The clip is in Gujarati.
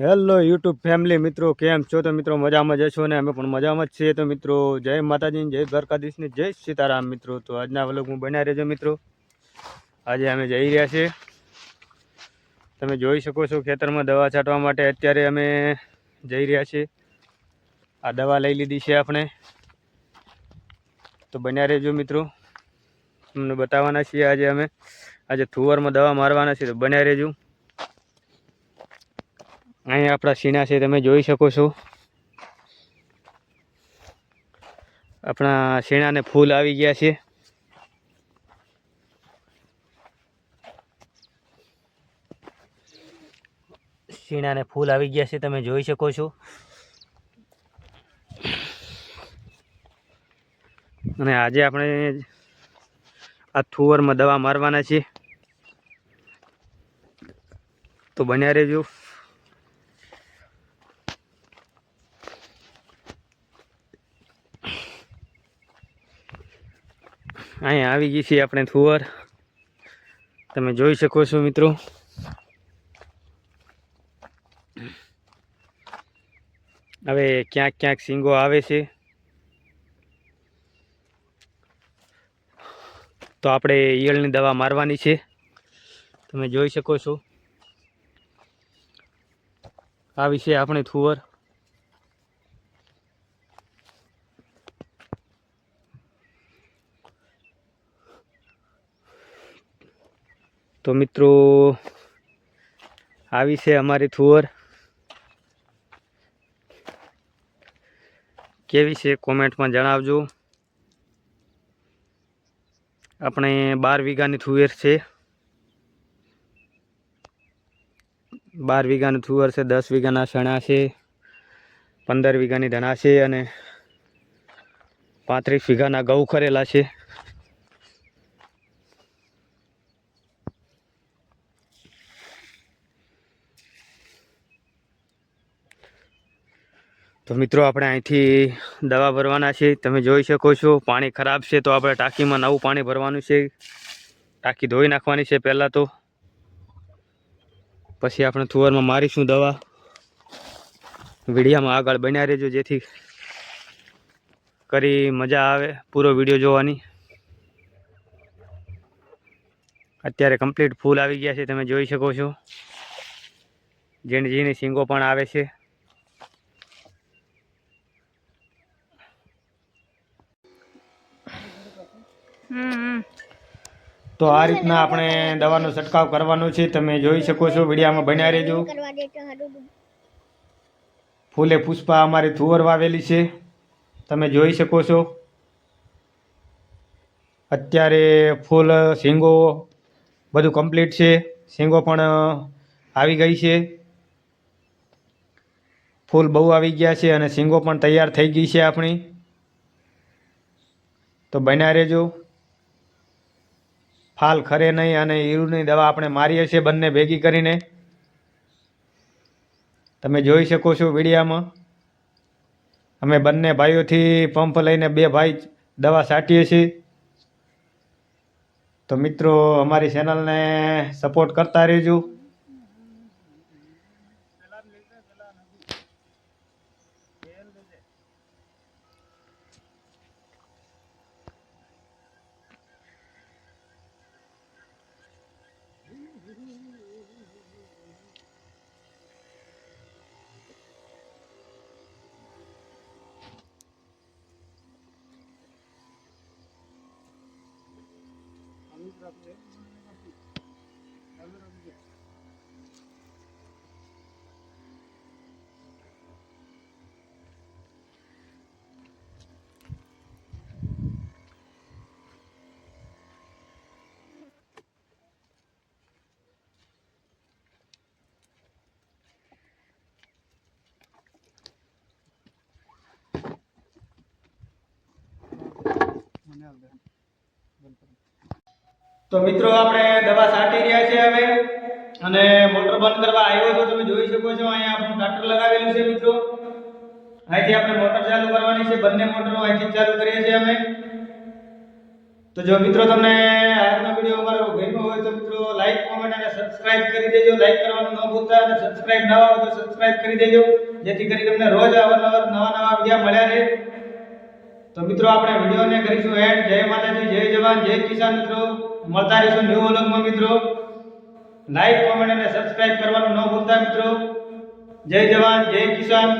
હેલો યુટ્યુબ ફેમિલી મિત્રો, કેમ છો? તો મિત્રો, મજામાં જ છો ને? અમે પણ મજામાં જ છીએ. તો મિત્રો, જય માતાજી જય દ્વારકાધીશની, જય સીતારામ મિત્રો. તો આજના વ્લોગમાં બન્યા રહેજો મિત્રો. આજે અમે જઈ રહ્યા છીએ. તમે જોઈ શકો છો ખેતરમાં દવા છાંટવા માટે અત્યારે અમે જઈ રહ્યા છીએ. આ દવા લઈ લીધી છે આપણે. તો બન્યા રહેજો મિત્રો. તમને બતાવવાના છીએ આજે અમે. આજે થુવરમાં દવા મારવાના છીએ, તો બન્યા રહેજો. અહીંયા આપણા સીના છે, તમે જોઈ શકો છો. આપણા શીણાને ફૂલ આવી ગયા છે. શીણાને ફૂલ આવી ગયા છે, તમે જોઈ શકો છો. અને આજે આપણે આ થુવરમાં દવા મારવાના છીએ. તો બન્યા રહેજો. અહીંયા આવી ગઈ છે આપણે થુવર. તમે જોઈ શકો છો મિત્રો. હવે ક્યાંક ક્યાંક સિંગો આવે છે. તો આપણે ઈયળની દવા મારવાની છે. તમે જોઈ શકો છો. આવી છે આપણે થુવર. તો મિત્રો, આવી છે અમારી થુવર. કેવી છે કોમેન્ટમાં જણાવજો. આપણે બાર વીઘાની થુવેર છે. બાર વીઘાની થુવર છે, દસ વીઘાના ચણા છે, પંદર વીઘાની ધણા છે અને પાંત્રીસ વીઘાના ઘઉં ખરેલા છે. તો મિત્રો, આપણે અહીંથી દવા ભરવાના છે. તમે જોઈ શકો છો, પાણી ખરાબ છે, તો આપણે ટાંકીમાં નવું પાણી ભરવાનું છે. ટાંકી ધોઈ નાખવાની છે પહેલાં તો. પછી આપણે થુવરમાં મારીશું દવા. વિડીયામાં આગળ બન્યા રહેજો, જેથી કરી મજા આવે, પૂરો વીડિયો જોવાની. અત્યારે કમ્પ્લીટ ફૂલ આવી ગયા છે, તમે જોઈ શકો છો. ઝીણી ઝીણી શીંગો પણ આવે છે. તો આ રીતના આપણે દવાનો છંટકાવ કરવાનો છે. તમે જોઈ શકો છો, વિડીયામાં બન્યા રહેજો. ફૂલે પુષ્પા અમારી થુવર વાવેલી છે. તમે જોઈ શકો છો. અત્યારે ફૂલ, શીંગો બધું કમ્પ્લીટ છે. શીંગો પણ આવી ગઈ છે. ફૂલ બહુ આવી ગયા છે અને શીંગો પણ તૈયાર થઈ ગઈ છે આપણી. તો બન્યા રહેજો. ફાલ ખરે નહીં અને ઈરુની દવા આપણે મારીએ છીએ બંને ભેગી કરીને. તમે જોઈ શકો છો વિડીયામાં. અમે બંને ભાઈઓથી પંપ લઈને બે ભાઈ દવા છાંટીએ છીએ. તો મિત્રો, અમારી ચેનલને સપોર્ટ કરતા રહેજો. Rabbi. Emir Rabbi. Monelda. તો મિત્રો, આપણે દવા છાંટી રહ્યા છે હવે અને મોટર બંધ કરવા આવ્યો તો તમે જોઈ શકો છો, અહીંયા આપણું ટ્રેક્ટર લગાવેલું છે મિત્રો. અહીંથી આપણે મોટર ચાલુ કરવાની છે. બંને મોટરો અહીંથી ચાલુ કરીએ છીએ અમે. તો જો મિત્રો, તમને આજનો વીડિયો અમારો ગમ્યો હોય તો મિત્રો લાઈક કોમેન્ટ અને સબસ્ક્રાઇબ કરી દેજો. લાઈક કરવાનું ન ભૂલતા અને સબસ્ક્રાઇબ ન હોય તો સબસ્ક્રાઇબ કરી દેજો. જેથી કરી તમને રોજ અવારનવાર નવા નવા વીડિયો મળ્યા રહે. તો મિત્રો આપણે વિડીયોને કરીશું એન્ડ. જય માતાજી, જય જવાન, જય કિસાન મિત્રો. મળતા રહીશું ન્યૂ અલગમાં મિત્રો. લાઈક કોમેન્ટ અને સબસ્ક્રાઇબ કરવાનું ન ભૂલતા મિત્રો. જય જવાન, જય કિસાન.